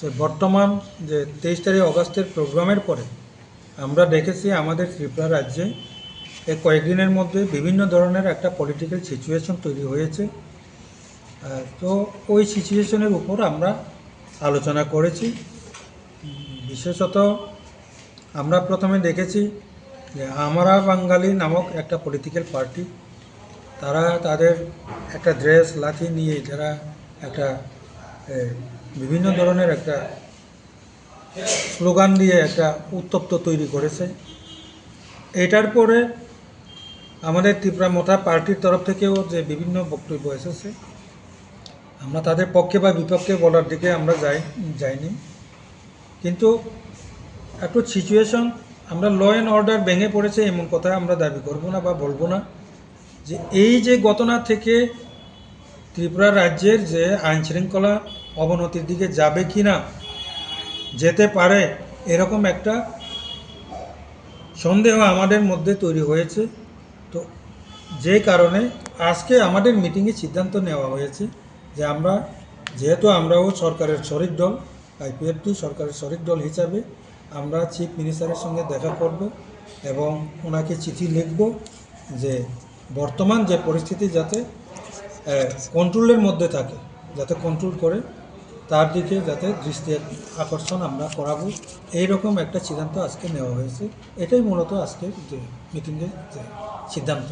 যে বর্তমান যে তেইশ তারিখ অগস্টের প্রোগ্রামের পরে আমরা দেখেছি আমাদের ত্রিপুরা রাজ্যে এই কয়েকদিনের মধ্যে বিভিন্ন ধরনের একটা পলিটিক্যাল সিচুয়েশন তৈরি হয়েছে। তো ওই সিচুয়েশনের উপর আমরা আলোচনা করেছি। বিশেষত আমরা প্রথমে দেখেছি যে আমরা বাঙালি নামক একটা পলিটিক্যাল পার্টি তারা তাদের একটা ড্রেস লাঠি নিয়ে যারা একটা বিভিন্ন ধরনের একটা স্লোগান দিয়ে একটা উত্তপ্ত তৈরি করেছে। এটার পরে আমাদের ত্রিপুরা মোটা পার্টির তরফ থেকেও যে বিভিন্ন বক্তব্য এসেছে, আমরা তাদের পক্ষে বা বিপক্ষে বলার দিকে আমরা যাই, যাইনি। কিন্তু একটু সিচুয়েশন আমরা ল অ্যান্ড অর্ডার ভেঙে পড়েছে এমন কথা আমরা দাবি করব না বা বলব না যে এই যে ঘটনা থেকে ত্রিপুরা রাজ্যের যে আইন শৃঙ্খলা অবনতির দিকে যাবে কি না, যেতে পারে এরকম একটা সন্দেহ আমাদের মধ্যে তৈরি হয়েছে। তো যে কারণে আজকে আমাদের মিটিংয়ে সিদ্ধান্ত নেওয়া হয়েছে যে আমরা, যেহেতু আমরাও সরকারের শরিক দল, আইপিএফটি সরকারের শরিক দল হিসাবে আমরা চিফ মিনিস্টারের সঙ্গে দেখা করব এবং ওনাকে চিঠি লিখব যে বর্তমান যে পরিস্থিতি যাতে কন্ট্রোলের মধ্যে থাকে। যাতে কন্ট্রোল করে, তার দিকে যাতে দৃষ্টি আকর্ষণ আমরা করাবো। এইরকম একটা সিদ্ধান্ত আজকে নেওয়া হয়েছে। এটাই মূলত আজকের যে মিটিংয়ের যে সিদ্ধান্ত।